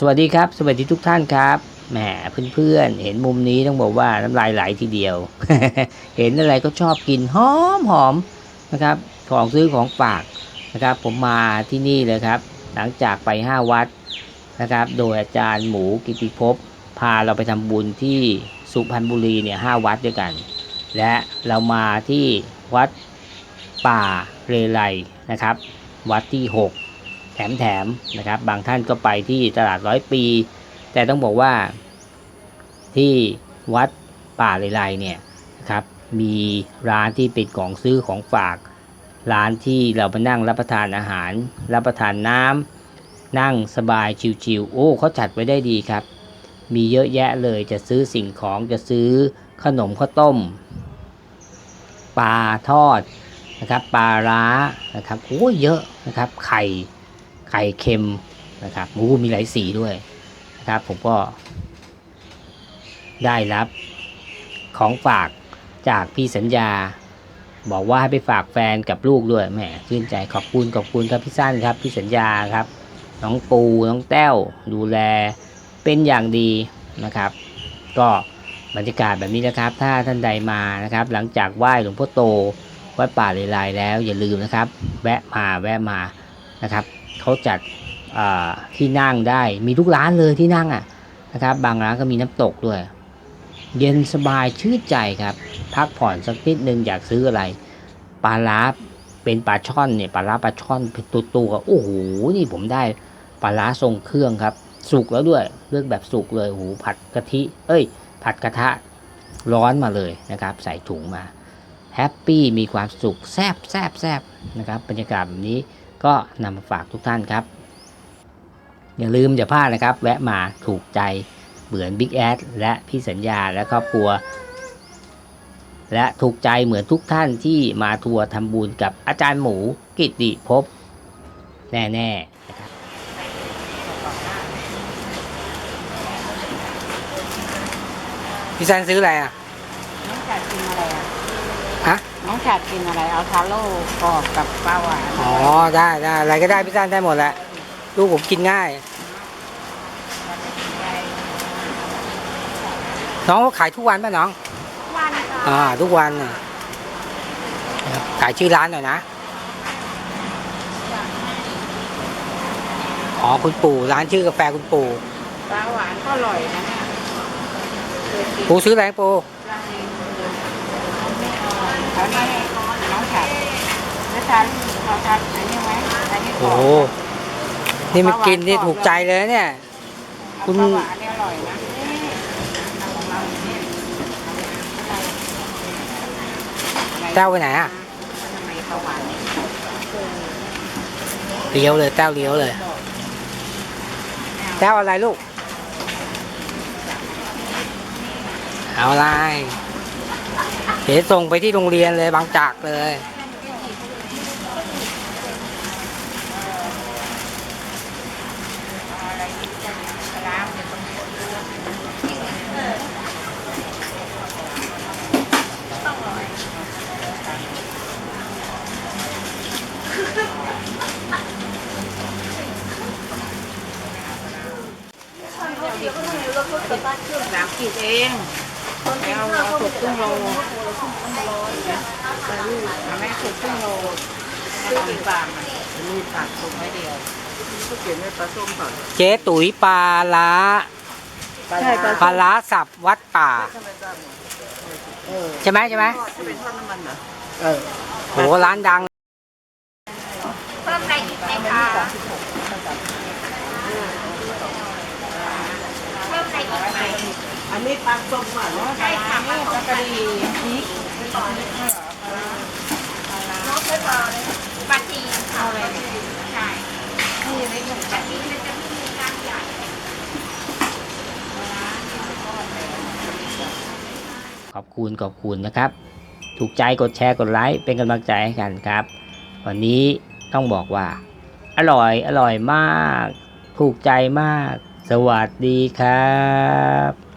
สวัสดีครับ สวัสดีทุกท่านครับแหมเพื่อนๆเห็นมุมนี้ต้องบอกว่าน้ำลายไหลทีเดียว เห็นอะไรก็ชอบกินหอมหอมนะครับ ของซื้อของฝากนะครับ ผมมาที่นี่เลยครับ หลังจากไป5วัดนะครับ โดยอาจารย์หมูกิติภพพาเราไปทำบุญที่สุพรรณบุรีเนี่ยห้าวัดด้วยกัน และเรามาที่วัดป่าเรไลนะครับ วัดที่ 6 แถมๆนะครับ บางท่านก็ไปที่ตลาดร้อยปี แต่ต้องบอกว่าที่วัดป่าเลไลเนี่ยนะครับมีร้านที่เป็นของซื้อของฝาก ร้านที่เราไปนั่งรับประทานอาหาร รับประทานน้ำนั่งสบายชิวๆโอ้เขาจัดไว้ได้ดีครับ มีเยอะแยะเลยจะซื้อสิ่งของจะซื้อขนมข้าวต้มปลาทอดนะครับปลาร้านะครับโอ้เยอะนะครับไข่ ไข่เค็มนะครับโอ้มีหลายสีด้วยนะครับ ผมก็ ได้รับของฝากจากพี่สัญญา บอกว่าให้ไปฝากแฟนกับลูกด้วยแหมชื่นใจขอบคุณขอบคุณครับพี่สั้นครับพี่สัญญาครับ น้องปูน้องแต้วดูแลเป็นอย่างดีนะครับ ก็บรรยากาศแบบนี้นะครับ ถ้าท่านใดมานะครับ หลังจากไหว้หลวงพ่อโตวัดป่าเลไลแล้วอย่าลืมนะครับ แวะมาแวะมานะครับ เขาจัดที่นั่งได้มีทุกร้านเลยที่นั่งอะนะครับ บางร้านก็มีน้ำตกด้วย เย็นสบายชื่นใจครับ พักผ่อนสักนิดนึงอยากซื้ออะไรปลาล้าเป็นปลาช่อนเนี่ยปลาล้าปลาช่อนเป็นตัวตัวโอ้โหนี่ผมได้ปลาล้าทรงเครื่องครับ สุกแล้วด้วยเลือกแบบสุกเลยโอ้โหผัดกะทิ เอ้ย ผัดกระทะร้อนมาเลยนะครับ ใส่ถุงมาแฮปปี้มีความสุขแซบแซบแซบนะครับบรรยากาศแบบนี้ ก็นำมาฝากทุกท่านครับ อย่าลืมอย่าพลาดนะครับ แวะมาถูกใจเหมือนบิ๊กแอดและพี่สัญญาและครอบครัว และถูกใจเหมือนทุกท่านที่มาทัวร์ทำบุญกับอาจารย์หมูกิตติภพแน่ๆนะครับพี่แซนซื้ออะไรอะ น้องฉาดกินอะไรอะฮะน้ องฉาดกินอะไรเอาทาโร่กรอบกับปลาหวานอ๋อได้ได้อะไรก็ได้พี่แซนได้หมดแหละลูกผมกินง่าย น้องเขาขายทุกวันป่ะน้องวันค่ะอ่าทุกวันน่ะขายชื่อร้านหน่อยนะอ๋อคุณปู่ร้านชื่อกาแฟคุณปู่ปลาหวานก็อร่อยนะเนี่ยเคยกินปู่ซื้ออะไรปู่ เขาเนี่ยน้องฉาดแล้วทานเราทานอันนี้ไหมอันนี้กรโอ้โหนี่มันกินนี่ถูกใจเลยนะเนี่ย เอาคุณปลาหวานเนี่ยอร่อยนะแต้วไปไหนอะทำไมปลาหวานเนี่ยเลี้ยวเลยแต้วเลี้ยวเลยแต้วอะไรลูก เอาอะไร เดี๋ยวส่งไปที่โรงเรียนเลยบางจากเลย สามขีดเอง เอาเอาสุกครึ่งโลเอาแม่สุกครึ่งโลซื้อกี่บาทอะมีตัดสุกไม่เดียวก็เขียนในปลาส้มก่อนเจ๊ตุ๋ยปลาล้าใช่ปลาปลาล้าสับวัดป่า ใช่ไหมใช่ไหมจะเป็นทอดน้ำมันเหรอเออโหร้านดังเพิ่มอะไรอีกไหมคะเพิ่มอะไรอีกไหม อันนี้ปลาส้มอะเนใช่ค่ะปลากระดีพริกปลาจีนเอาอะไรใช่นี่ยังไม่ถูกแบบนี้มันจะไม่มีการใหญ่ขอบคุณขอบคุณนะครับ ถูกใจกดแชร์กดไลค์เป็นกำลังใจให้กันครับ วันนี้ต้องบอกว่า อร่อยอร่อยมาก ถูกใจมาก สวัสดีครับ